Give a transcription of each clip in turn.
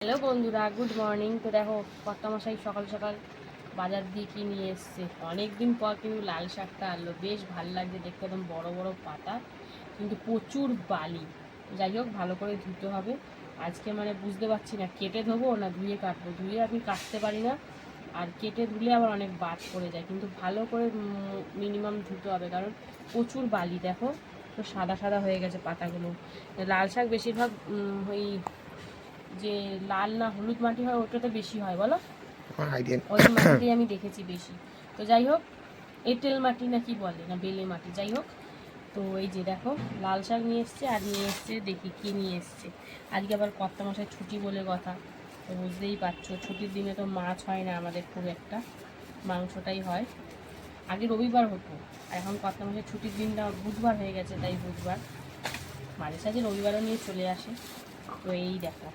Hello বন্ধুরা, good morning. তো দেখো, কর্তামশাই সকাল সকাল বাজার দিয়ে কি নিয়ে এসছে? অনেক দিন পর কিন্তু লাল শাকটা আনলো। বেশ ভালো লাগছে দেখতে, একদম বড় বড় পাতা, কিন্তু প্রচুর বালি। যাই হোক, ভালো করে ধুতে হবে। আজকে মানে বুঝতে পারছি না, কেটে ধোবো না ধুয়ে কাটবো? ধুয়ে আমি কাটতে পারি না। আর কেটে ধুলে আবার অনেক বাদ পড়ে যায়। কিন্তু ভালো করে মিনিমাম ধুতে হবে, কারণ প্রচুর বালি, দেখো। তো সাদা সাদা হয়ে গেছে পাতাগুলো। লাল শাক বেশিরভাগ ওই যে লাল না হলুদ মাটি হয় ওটাতে বেশি হয় বলো? ওই মাটিতেই আমি দেখেছি বেশি। তো যাই হোক এঁটেল মাটি না কি বলে না বেলে মাটি যাই হোক। তো এই যে দেখো লাল শাক নিয়ে এসছে আর নিয়ে এসছে দেখি কি নিয়ে এসছে। আজকে আবার কর্তা মাসের ছুটি বলে কথা তো বুঝতেই পারছ ছুটির দিনে তো মাছ হয় না আমাদের খুব একটা মাংসটাই হয়। আগে রবিবার হতো আর এখন কর্তা মাসের ছুটির দিনটা বুধবার হয়ে গেছে তাই বুধবার। মাঝে সাঝে রবিবারও নিয়ে চলে আসে। তো এই দেখো।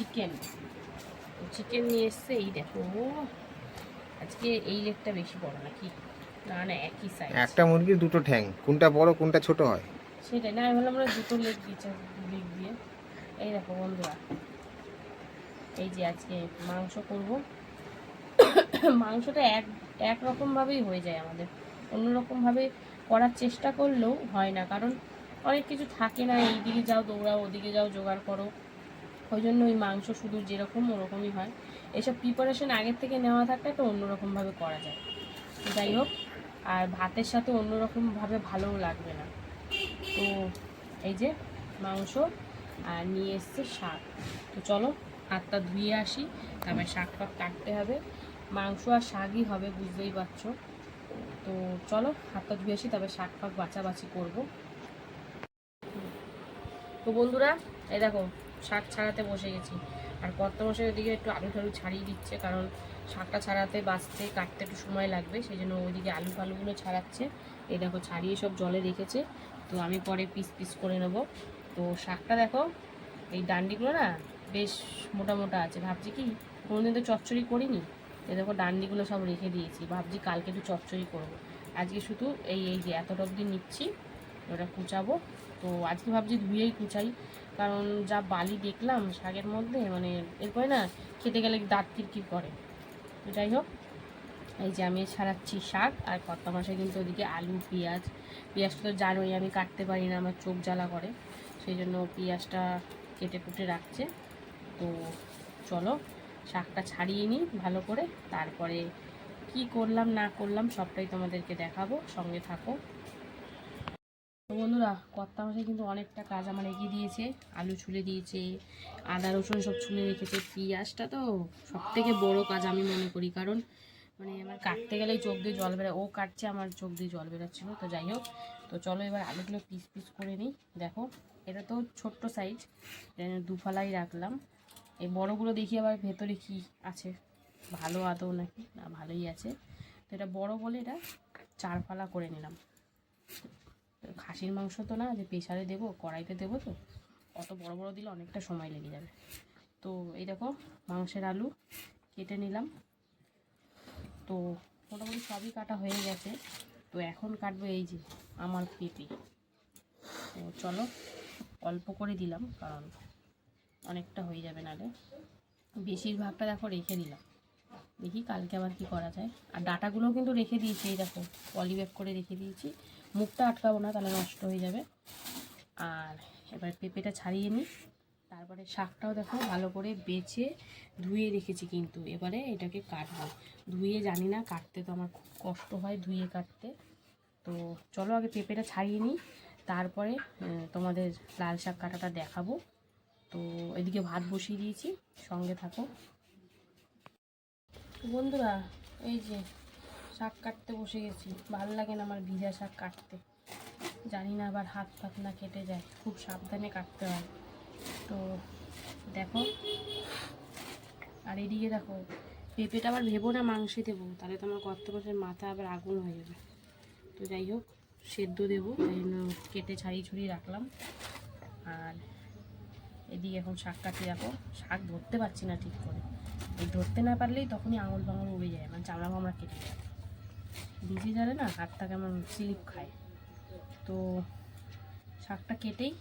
চিকেন চিকেন নিয়ে এসছে এই দেখো। আজকে এই লেগটা বেশি বড় নাকি? না না একই সাইজ একটা মুরগির দুটো ঠ্যাং। কোনটা বড় কোনটা ছোট হয়? সেটাই। না আমি ভাবলাম আমরা দুটো লেগ দিচ্ছে লেগ দিয়ে। এই দেখো বন্ধুরা এই যে আজকে মাংস করব। মাংসটা এক এক একরকমভাবেই হয়ে যায় আমাদের। অন্যরকমভাবে করার চেষ্টা করলেও হয় না কারণ অনেক কিছু থাকে না। এইদিকে যাও দৌড়াও ওদিকে যাও জোগাড় করো। ওই জন্য ওই মাংস শুধু যেরকম ওরকমই হয়। এসব প্রিপারেশন আগের থেকে নেওয়া থাকলে তো অন্যরকমভাবে করা যায়। যাই হোক, আর ভাতের সাথে অন্যরকমভাবে ভালোও লাগবে না। তো এই যে মাংস, আর নিয়ে এসছে শাক। তো চলো, হাতটা ধুয়ে আসি, তারপরে শাক ফাক কাটতে হবে। মাংস আর শাকই হবে, বুঝতেই পারছ। তো চলো, হাতটা ধুয়ে আসি, তারপরে শাক ফাক বাছাবাছি করব। তো বন্ধুরা, এই দেখো শাক ছাড়াতে বসে গেছি। আর কর্তমশাই ওদিকে একটু আলু টালু ছাড়িয়ে দিচ্ছে, কারণ শাকটা ছাড়াতে, বাঁচতে, কাটতে একটু সময় লাগবে সেই জন্য ওইদিকে আলু ফালুগুলো ছাড়াচ্ছে। এই দেখো, ছাড়িয়ে সব জলে রেখেছে। তো আমি পরে পিস পিস করে নেব। তো শাকটা দেখো, এই ডান্ডিগুলো না বেশ মোটা মোটা আছে। ভাবছি কি, কোনোদিন তো চচ্চড়ি করিনি? এই দেখো, ডান্ডিগুলো সব রেখে দিয়েছি। ভাবছি কালকে একটু চচ্চড়ি করব। আজকে শুধু এই এই যে এতটা অবধি নিচ্ছি, ওটা কুচাবো। তো আজকে ভাবছি ধুয়েই কুচাই। কারণ যা বালি দেখলাম শাকের মধ্যে মানে এরপরে না খেতে গেলে দাঁত কিরকির করে? যাই হোক। এই যে আমি ছাড়াচ্ছি শাক আর কর্তা মাসে কিন্তু ওদিকে আলু, পেঁয়াজ, পেঁয়াজটা তো জানোই আমি কাটতে পারি না, আমার চোখ জ্বালা করে। সেই জন্য পেঁয়াজটা কেটে কুটে রাখছে। তো চলো শাকটা ছাড়িয়ে নিই ভালো করে। তারপরে কি করলাম, না করলাম সবটাই তোমাদেরকে দেখাবো। সঙ্গে থাকো। তো বন্ধুরা, কর্তা মশাই কিন্তু অনেকটা কাজ আমার এগিয়ে দিয়েছে। আলু ছুলে দিয়েছে, আদা, রসুন সব ছুলে রেখেছে। পিঁয়াজটা তো সব থেকে বড়ো কাজ আমি মনে করি, কারণ মানে আমার কাটতে গেলেই চোখ দিয়ে জল বেরোয়। ও কাটছে, আমার চোখ দিয়ে জল বেরোচ্ছিল, তো যাই হোক। তো চলো এবার আলুগুলো পিস পিস করে নিই। দেখো, এটা তো ছোট্ট সাইজ দুফালাই রাখলাম। এই বড়গুলো দেখি আবার ভেতরে কি আছে। ভালো আদৌ নাকি? না, ভালোই আছে। তো এটা বড় বলে এটা চারফালা করে নিলাম। খাসির মাংস তো না, যে প্রেশারে দেবো, কড়াইতে দেবো তো। অত বড় বড় দিলে অনেকটা সময় লেগে যাবে। তো এই দেখো, মাংসের আলু কেটে নিলাম। তো মোটামুটি সবই কাটা হয়ে গেছে। তো এখন কাটবো এই যে আমার পেঁপে। তো চলো, অল্প করে দিলাম, কারণ অনেকটা হয়ে যাবে নালে। বেশিরভাগটা দেখো রেখে দিলাম। দেখি কালকে আবার কি করা যায়। আর ডাটাগুলোও কিন্তু রেখে দিয়েছি, এই দেখো পলিব্যাগ করে রেখে দিয়েছি। মুখটা আটকাবো না, তাহলে নষ্ট হয়ে যাবে। আর এবার পেঁপেটা ছাড়িয়ে নিই। তারপরে শাকটাও দেখো ভালো করে বেছে ধুয়ে রেখেছি কিন্তু। এবারে এটাকে কাটবো। ধুয়ে জানি না, কাটতে তো আমার খুব কষ্ট হয় ধুয়ে কাটতে। তো চলো আগে পেঁপেটা ছাড়িয়ে নিই। তারপরে তোমাদের লাল শাক কাটাটা দেখাবো। তো এদিকে ভাত বসিয়ে দিয়েছি, সঙ্গে থাকো। বন্ধুরা, এই যে শাক কাটতে বসে গেছি। ভালো লাগে না আমার ভিজা শাক কাটতে। জানি না আবার হাত ফাত না কেটে যায়, খুব সাবধানে কাটতে হয়। তো দেখো, আর এদিকে দেখো, পেঁপেটা আবার ভেবো না মাংসে দেবো, তাহলে তো আমার কত বছর মাথা আবার আগুন হয়ে যাবে। তো যাই হোক, সেদ্ধ দেবো, তাই জন্য কেটে ছাড়িয়ে ছড়িয়ে রাখলাম। আর এদিকে এখন শাক কাটি দেখো শাক ধরতে পারছি না ঠিক করে। ধরতে না পারলেই তখনই আঙুল ফাঙুল উড়ে যায় মানে চামড়া ফামড়া কেটে যায়। ভিজে যাবে না হাতটা কেমন স্লিপ খায়। তো শাকটা কেটেই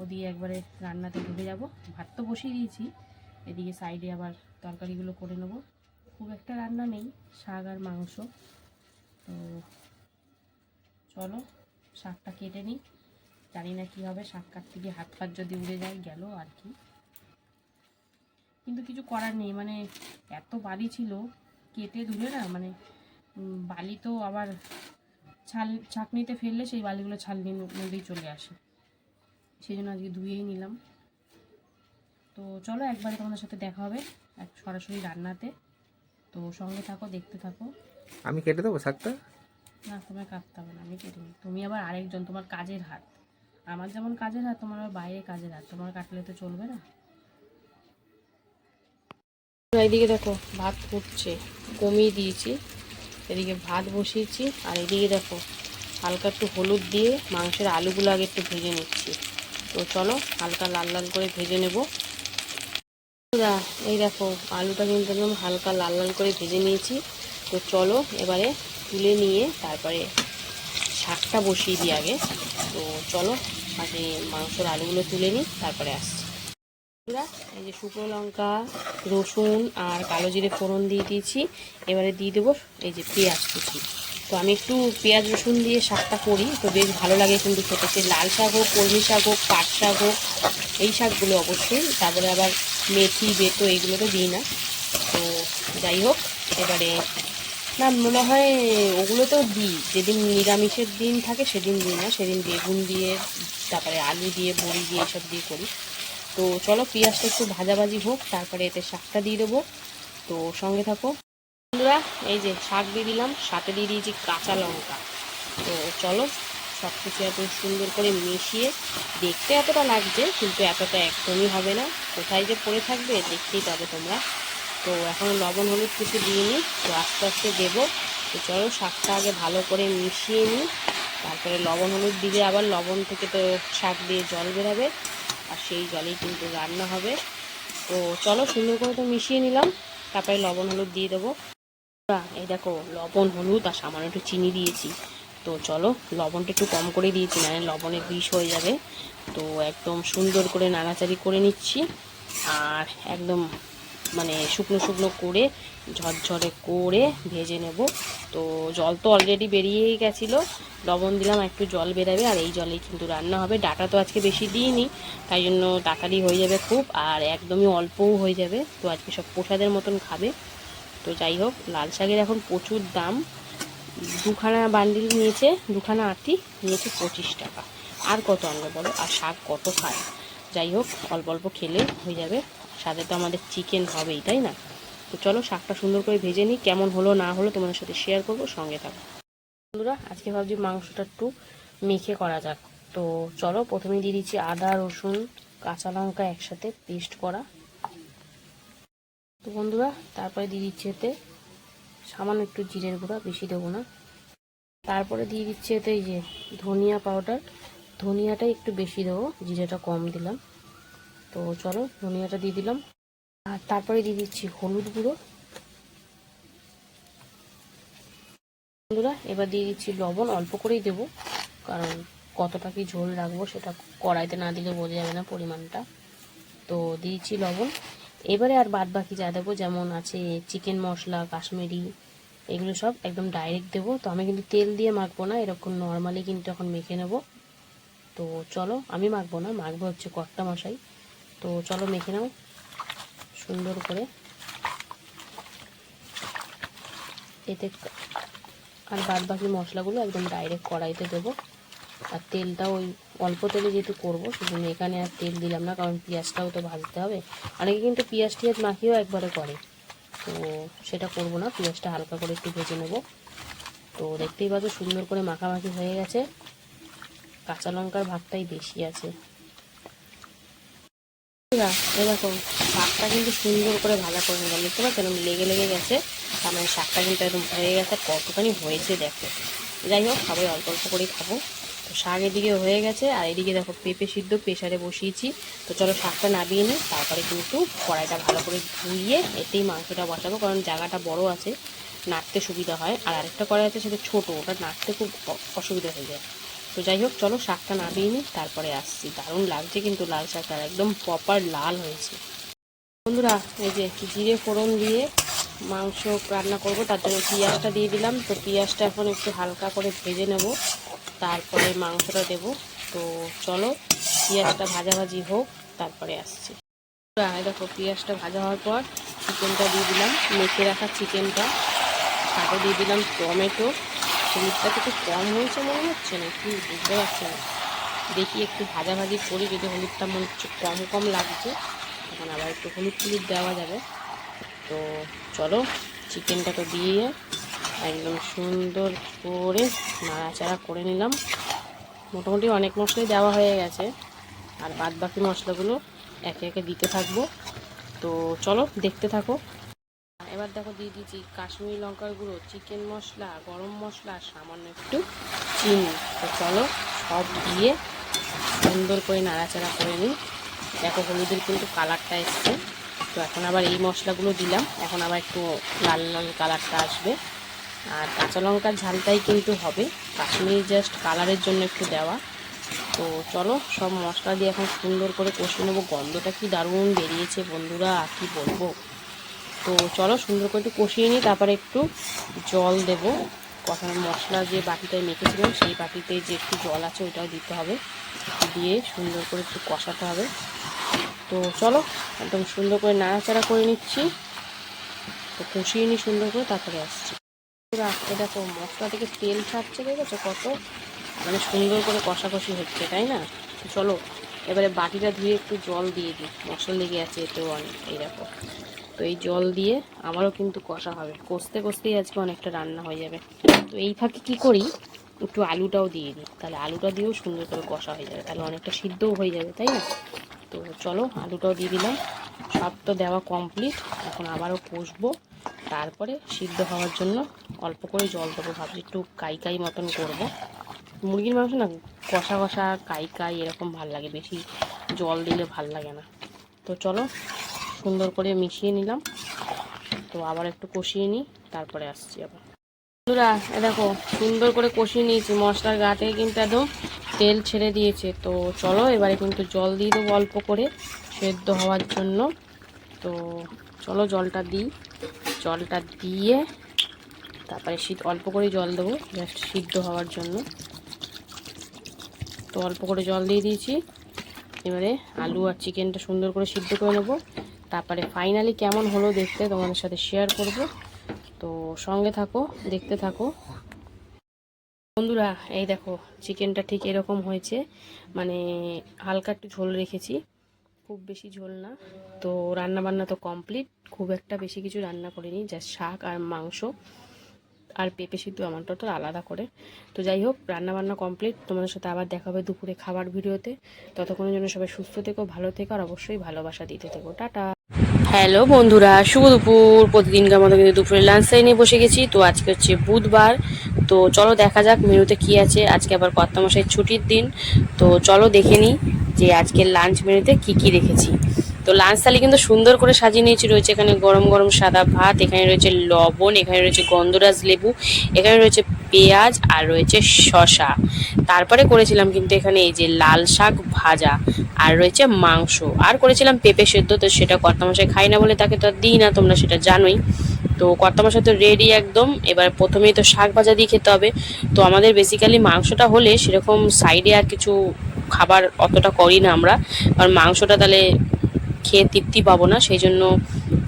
ওদিকে একবারে রান্নাতে ঢুকে যাব। ভাত তো বসিয়ে দিয়েছি, এদিকে সাইডে আবার তরকারিগুলো করে নেব। খুব একটা রান্না নেই, শাক আর মাংস। তো চলো, শাকটা কেটে নিই। জানি না কী হবে, শাক কাটতে গিয়ে হাত ফাত যদি উড়ে যায়, গেল আর কি। কিন্তু কিছু করার নেই মানে এত বালি ছিল, কেটে ধুলে না মানে বালি তো আবার ছাল ছাঁকনিতে ফেললে সেই বালিগুলো ছালনির মধ্যেই চলে আসে। সেই জন্য আজকে ধুয়েই নিলাম। তো চলো একবারে তোমাদের সাথে দেখা হবে এক সরাসরি রান্নাতে। তো সঙ্গে থাকো দেখতে থাকো। আমি কেটে দেবো শাকটা? না তোমায় কাটতে হবে না আমি কেটে নিই। তুমি আবার আরেকজন তোমার কাজের হাত। আমার যেমন কাজের হাত তোমার আবার বাইরে কাজের হাত। তোমার কাটলে তো চলবে না। এইদিকে দেখো ভাত ফুটছে। কমিয়ে দিয়েছি। এদিকে ভাত বসিয়েছি, আর এদিকে দেখো হালকা একটু হলুদ দিয়ে মাংসের আলুগুলো আগে একটু ভেজে নিচ্ছি। তো চলো হালকা লাল লাল করে ভেজে নেব। এই দেখো আলুটা কিন্তু একদম হালকা লাল লাল করে ভেজে নিয়েছি। তো চলো এবারে তুলে নিয়ে তারপরে শাকটা বসিয়ে দিই আগে। তো চলো আগে মাংসের আলুগুলো তুলে নিই, তারপরে আসছি। এই যে শুকনো লঙ্কা, রসুন আর কালো জিরে ফোড়ন দিয়ে দিয়েছি। এবারে দিয়ে দেবো এই যে পেঁয়াজ কুচি। তো আমি একটু পেঁয়াজ, রসুন দিয়ে শাকটা করি, তো বেশ ভালো লাগে কিন্তু খেতে। সে লাল শাক হোক, কলমি শাক হোক, পাট শাক হোক, এই শাকগুলো অবশ্যই। তারপরে আবার মেথি, বেতো এইগুলো তো দিই না। তো যাই হোক, এবারে না, মনে হয় ওগুলো তো দিই। যেদিন নিরামিষের দিন থাকে, সেদিন দিই না। সেদিন বেগুন দিয়ে, তারপরে আলু দিয়ে, বড়ি দিয়ে, এসব দিয়ে করি। তো চলো পেঁয়াজটা একটু ভাজাভাজি হোক, তারপরে এতে শাকটা দিয়ে দেবো। তো সঙ্গে থাকো। বন্ধুরা, এই যে শাক দিয়ে দিলাম, সাথে দিয়ে দিয়েছি কাঁচা লঙ্কা। তো চলো সব কিছু এত সুন্দর করে মিশিয়ে দেখতে এতটা লাগছে, কিন্তু এতটা একদমই হবে না। কোথায় যে পড়ে থাকবে দেখতেই পাবে তোমরা। তো এখন লবণ হলুদ কিছু দিইনি তো আস্তে আস্তে দেবো। তো চলো শাকটা আগে ভালো করে মিশিয়ে নিই। তারপরে লবণ হলুদ দিলে আবার লবণ থেকে তো শাক দিয়ে জল বেরাবে। আর সেই জলেই কিন্তু রান্না হবে। তো চলো সুন্দর করে তো মিশিয়ে নিলাম। তারপরে লবণ হলুদ দিয়ে দেবো। এই দেখো, লবণ, হলুদ আর সামান্য একটু চিনি দিয়েছি। তো চলো, লবণটা একটু কম করে দিয়েছি মানে লবণে বিষ হয়ে যাবে। তো একদম সুন্দর করে নাড়াচাড়ি করে নিচ্ছি। আর একদম মানে শুকনো শুকনো করে, ঝরঝরে করে ভেজে নেব। তো জল তো অলরেডি বেরিয়েই গেছিল। লবণ দিলাম, একটু জল বেরাবে, আর এই জলেই কিন্তু রান্না হবে। ডাটা তো আজকে বেশি দিইনি, তাই জন্য তাড়াতাড়ি হয়ে যাবে খুব, আর একদমই অল্পও হয়ে যাবে। তো আজকে সব প্রসাদের মতন খাবে। তো যাই হোক, লাল শাকের এখন প্রচুর দাম। দুখানা বান্ডিল নিয়েছে, দুখানা আটি নিয়েছে পঁচিশ টাকা। আর কত আনবে বলো? আর শাক কত খায়? যাই হোক, অল্প অল্প খেলে হয়ে যাবে। সাথে তো আমাদের চিকেন হবেই, তাই না? তো চলো শাকটা সুন্দর করে ভেজে নিই, কেমন হলো না হলো তোমাদের সাথে শেয়ার করব, সঙ্গে থাকো। বন্ধুরা, আজকে ভাবছি মাংসটা একটু মেখে করা যাক। তো চলো প্রথমে দিয়ে দিচ্ছি আদা, রসুন, কাঁচা লঙ্কা একসাথে পেস্ট করা। তো বন্ধুরা, তারপরে দিয়ে দিচ্ছি এতে সামান্য একটু জিরের গুঁড়া, বেশি দেবো না। তারপরে দিয়ে দিচ্ছি এতে এই যে ধনিয়া পাউডার ধনিয়াটা একটু বেশি দেবো, জিরেটা কম দিলাম। তো চলো ধনিয়াটা দিয়ে দিলাম। আর তারপরে দিয়ে দিচ্ছি হলুদ গুঁড়ো। বন্ধুরা, এবার দিয়ে দিচ্ছি লবণ, অল্প করেই দেবো, কারণ কতটা কি ঝোল রাখব সেটা কড়াইতে না দিলে বোঝা যাবে না পরিমাণটা। তো দিয়েছি লবণ। এবারে আর বাদ বাকি যা দেবো, যেমন আছে চিকেন মশলা, কাশ্মীরি, এগুলো সব একদম ডাইরেক্ট দেবো। তো আমি কিন্তু তেল দিয়ে মাখবো না, এরকম নর্মালি কিন্তু এখন মেখে নেব। তো চলো, আমি মাখবো না, মাখবো হচ্ছে কর্তা মশাই। তো চলো মেখে নাও। সুন্দর করে। এতে আর বাদ বাকি মশলাগুলো একদম ডাইরেক্ট কড়াইতে দেবো। আর তেলটা ওই অল্প তেলে যেহেতু করব, সেজন্য এখানে আর তেল দিলাম না, কারণ পেঁয়াজটাও তো ভাজতে হবে। অনেকে কিন্তু পেঁয়াজ টিয়াজ মাখিয়েও একবারে করে। তো সেটা করব না, পেঁয়াজটা হালকা করে একটু ভেজে নেব। তো দেখতেই পাচ্ছ সুন্দর করে মাখামাখি হয়ে গেছে। কাঁচা লঙ্কার ভাগটাই বেশি আছে। বন্ধুরা, এই দেখো শাকটা কিন্তু সুন্দর করে ভাজা করে নিলাম পাচ্ছ এরকম লেগে লেগে গেছে তার মানে শাকটা কিন্তু একদম হয়ে গেছে কতখানি হয়েছে দেখো। যাই হোক সবাই অল্প অল্প করেই খাব। তো শাক এদিকে হয়ে গেছে আর এদিকে দেখো পেঁপে সিদ্ধ প্রেশারে বসিয়েছি। তো চলো শাকটা নামিয়ে নিই তারপরে কিন্তু কড়াইটা ভালো করে ধুইয়ে এতেই মাংসটা বসাবো কারণ জায়গাটা বড় আছে নাড়তে সুবিধা হয়। আর আরেকটা কড়াই আছে সেটা ছোটো ওটা নাড়তে খুব অসুবিধা হয়ে যায়। তো যাই হোক, চলো শাকটা নামিয়ে নিই, তারপরে আসছি। দারুণ লাগছে কিন্তু লাল শাকটা একদম প্রপার লাল হয়েছে। বন্ধুরা, এই যে জিরে ফোড়ন দিয়ে মাংস রান্না করব, তার জন্য পেঁয়াজটা দিয়ে দিলাম। তো পেঁয়াজটা এখন একটু হালকা করে ভেজে নেব, তারপরে মাংসটা দেব। তো চলো, পেঁয়াজটা ভাজাভাজি হোক, তারপরে আসছি। দেখো, পেঁয়াজটা ভাজা হওয়ার পর চিকেনটা দিয়ে দিলাম। মেখে রাখা চিকেনটা সাথে দিয়ে দিলাম টমেটো। হলুদটা তো একটু কম হয়েছে মনে হচ্ছে না কি বুঝতে পারছি না। দেখি একটু ভাজাভাজি করি, যদি হলুদটা মনে হচ্ছে কম কম লাগছে, তখন আবার একটু হলুদ টুলুদ দেওয়া যাবে। তো চলো, চিকেনটাকে দিয়ে একদম সুন্দর করে নাড়াচাড়া করে নিলাম। মোটামুটি অনেক মশলাই দেওয়া হয়ে গেছে, আর বাদ বাকি মশলাগুলো একে একে দিতে থাকব। তো চলো, দেখতে থাকো। এবার দেখো দিয়ে দিয়েছি কাশ্মীরি লঙ্কার গুঁড়ো, চিকেন মশলা, গরম মশলা, সামান্য একটু চিনি। তো চলো সব দিয়ে সুন্দর করে নাড়াচাড়া করে নিই। দেখো হলুদের কিন্তু কালারটা এসছে। তো এখন আবার এই মশলাগুলো দিলাম। এখন আবার একটু লাল লাল কালারটা আসবে। আর কাঁচা লঙ্কার ঝালটাই কিন্তু হবে। কাশ্মীরি জাস্ট কালারের জন্য একটু দেওয়া। তো চলো সব মশলা দিয়ে এখন সুন্দর করে কষিয়ে নেব। গন্ধটা কি দারুণ বেরিয়েছে বন্ধুরা কি বলব? তো চলো সুন্দর করে একটু কষিয়ে নিই, তারপরে একটু জল দেব। কষানোর মশলা যে বাটিটায় মেখেছিলাম, সেই বাটিতে যে একটু জল আছে ওইটাও দিতে হবে। দিয়ে সুন্দর করে একটু কষাতে হবে। তো চলো, একদম সুন্দর করে নাড়াচাড়া করে নিচ্ছি। তো কষিয়ে নিই সুন্দর করে, তারপরে আসছি। আজকে দেখো, মশলা থেকে তেল ছাড়ছে, দেখেছ কত? মানে সুন্দর করে কষাকষি হচ্ছে, তাই না? চলো, এবারে বাটিটা ধুয়ে একটু জল দিয়ে দিই। মশলা লেগে আছে এতেও অনেক এই দেখো। তো এই জল দিয়ে আমারও কিন্তু কষা হবে। কষতে কষতেই আজকে অনেকটা রান্না হয়ে যাবে। তো এই ফাঁকে কী করি? একটু আলুটাও দিয়ে দিই। তাহলে আলুটা দিয়েও সুন্দর করে কষা হয়ে যাবে। তাহলে অনেকটা সিদ্ধও হয়ে যাবে, তাই না? তো চলো, আলুটাও দিয়ে দিলাম। সব তো দেওয়া কমপ্লিট এখন আবারও কষবো। তারপরে সিদ্ধ হওয়ার জন্য অল্প করে জল দেবো। ভাবছি একটু কাই কাই মতন করব। মুরগির মাংস না, কষা কষা কাই কাই এরকম ভালো লাগে। বেশি জল দিলে ভালো লাগে না। তো চলো সুন্দর করে মিশিয়ে নিলাম। তো আবার একটু কষিয়ে নিই, তারপরে আসছি আবার। বন্ধুরা দেখো, সুন্দর করে কষিয়ে নিয়েছি। মশলার গা থেকে কিন্তু একদম তেল ছেড়ে দিয়েছে। তো চলো, এবারে কিন্তু জল দিয়ে দেবো অল্প করে সেদ্ধ হওয়ার জন্য। তো চলো, জলটা দিই। জলটা দিয়ে তারপরে শীত, অল্প করে জল দেবো জাস্ট সিদ্ধ হওয়ার জন্য। তো অল্প করে জল দিয়ে দিয়েছি। এবারে আলু আর চিকেনটা সুন্দর করে সিদ্ধ করে নেব। তারপরে ফাইনালি কেমন হলো দেখতে তোমাদের সাথে শেয়ার করব। তো সঙ্গে থাকো, দেখতে থাকো। বন্ধুরা, এই দেখো চিকেনটা ঠিক এরকম হয়েছে। মানে হালকা একটু ঝোল রেখেছি, খুব বেশি ঝোল না। তো রান্না বান্না তো কমপ্লিট খুব একটা বেশি কিছু রান্না করিনি জাস্ট শাক আর মাংস। আর পেঁপে সিদ্ধ আমারটা তো আলাদা করে। তো যাই হোক রান্না বান্না কমপ্লিট তোমাদের সাথে আবার দেখা হবে দুপুরে খাবার ভিডিওতে। ততক্ষণের জন্য সবাই সুস্থ থেকো, ভালো থেকো, আর অবশ্যই ভালোবাসা দিতে থেকো। টাটা। হ্যালো বন্ধুরা, শুভ দুপুর। প্রতিদিনকার মতো কিন্তু দুপুরে লাঞ্চ নিয়ে বসে গেছি। তো আজকে হচ্ছে বুধবার। তো চলো দেখা যাক মেনুতে কি আছে। আজকে আবার কর্তামশাই ছুটির দিন। তো চলো দেখে নিই যে আজকের লাঞ্চ মেনুতে কি কি রেখেছি। তো লাঞ্চ থালি কিন্তু সুন্দর করে সাজিয়ে নিয়েছি। রয়েছে এখানে গরম গরম সাদা ভাত, এখানে রয়েছে লবণ, এখানে রয়েছে গন্ধরাজ লেবু, এখানে রয়েছে পেঁয়াজ আর রয়েছে শশা তারপরে করেছিলাম কিন্তু এখানে এই যে লাল শাক ভাজা আর রয়েছে মাংস। আর করেছিলাম পেঁপে সেদ্ধ, তো সেটা কর্তামশাই খাই না বলে তাকে তো দিই না, তোমরা সেটা জানোই। তো কর্তামশাই তো রেডি একদম। এবার প্রথমেই তো শাক ভাজা দিয়ে খেতে হবে। তো আমাদের বেসিক্যালি মাংসটা হলে সেরকম সাইডে আর কিছু খাবার অতটা করি না আমরা। কারণ মাংসটা তাহলে খেয়ে তৃপ্তি পাবো না সেই জন্য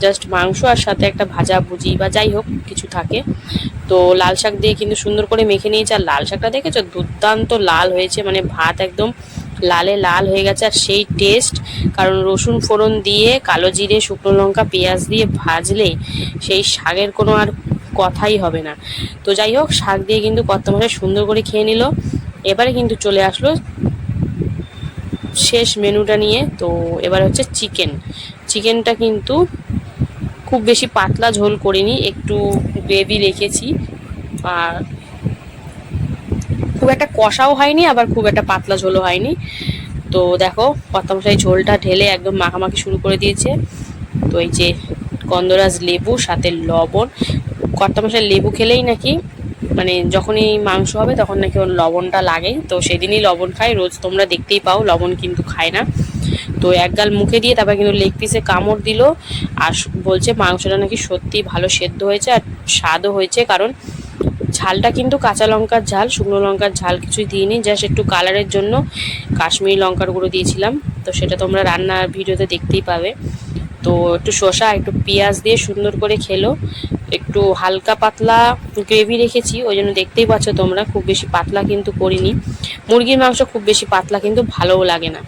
জাস্ট মাংস আর সাথে একটা ভাজা ভুজি বা যাই হোক কিছু থাকে। তো লাল শাক দিয়ে কিন্তু সুন্দর করে মেখে নিয়েছে, আর লাল শাকটা দেখেছ? দুর্দান্ত লাল হয়েছে মানে ভাত একদম লালে লাল হয়ে গেছে, আর সেই টেস্ট কারণ রসুন ফোড়ন দিয়ে, কালো জিরে, শুকনো লঙ্কা, পেঁয়াজ দিয়ে ভাজলে সেই শাকের কোনো আর কথাই হবে না। তো যাই হোক, শাক দিয়ে কিন্তু কত সুন্দর করে খেয়ে নিল। এবারে কিন্তু চলে আসলো শেষ মেনুটা নিয়ে, তো এবার হচ্ছে চিকেন। চিকেনটা কিন্তু খুব বেশি পাতলা ঝোল করিনি, একটু গ্রেভি রেখেছি। আর খুব একটা কষাও হয়নি, আবার খুব একটা পাতলা ঝোলও হয়নি। তো দেখো কত্তামশাই ঝোলটা ঢেলে একদম মাখামাখি শুরু করে দিয়েছে। তো এই যে গন্ধরাজ লেবু, সাথে লবণ। কর্তামশাই লেবু খেলেই নাকি মানে যখনই মাংস হবে তখন নাকি ওর লবণটা লাগে। তো সেদিনই লবণ খায় রোজ তোমরা দেখতেই পাও, লবণ কিন্তু খায় না। তো এক গাল মুখে দিয়ে তারপর কিন্তু লেগ পিসে কামড় দিল আর বলছে মাংসটা নাকি সত্যি ভালো সেদ্ধ হয়েছে আর স্বাদও হয়েছে। কারণ ঝালটা কিন্তু কাঁচা লঙ্কার ঝাল, শুকনো লঙ্কার ঝাল কিছুই দিইনি। জাস্ট একটু কালারের জন্য কাশ্মীরি লঙ্কার গুঁড়ো দিয়েছিলাম। তো সেটা তোমরা রান্নার ভিডিওতে দেখতেই পাবে। তো একটু শসা, একটু পেঁয়াজ দিয়ে সুন্দর করে খেলো। একটু হালকা পাতলা গ্রেভি রেখেছি, ওই জন্য দেখতেই পাচ্ছ তোমরা, খুব বেশি পাতলা কিন্তু করিনি। মুরগির মাংস খুব বেশি পাতলা কিন্তু ভালোও লাগে না।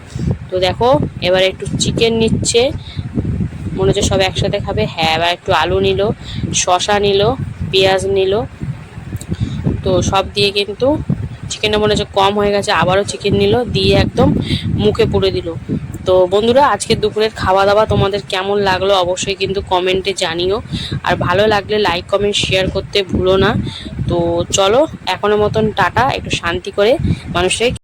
তো দেখো, এবার একটু চিকেন নিচ্ছে। মনে হচ্ছে সব একসাথে খাবে। হ্যাঁ এবার একটু আলু নিল শশা নিল, পেঁয়াজ নিল। তো সব দিয়ে কিন্তু চিকেনটা মনে হচ্ছে কম হয়ে গেছে, আবারও চিকেন নিল, দিয়ে একদম মুখে পুড়ে দিল। তো বন্ধুরা, আজকে দুপুরের খাওয়া দাওয়া তোমাদের কেমন লাগল অবশ্যই কিন্তু কমেন্টে জানিও। আর ভালো লাগলে লাইক কমেন্ট শেয়ার করতে ভুলো না। তো চলো, এখনের মতন টাটা, একটু শান্তি করে মানুষের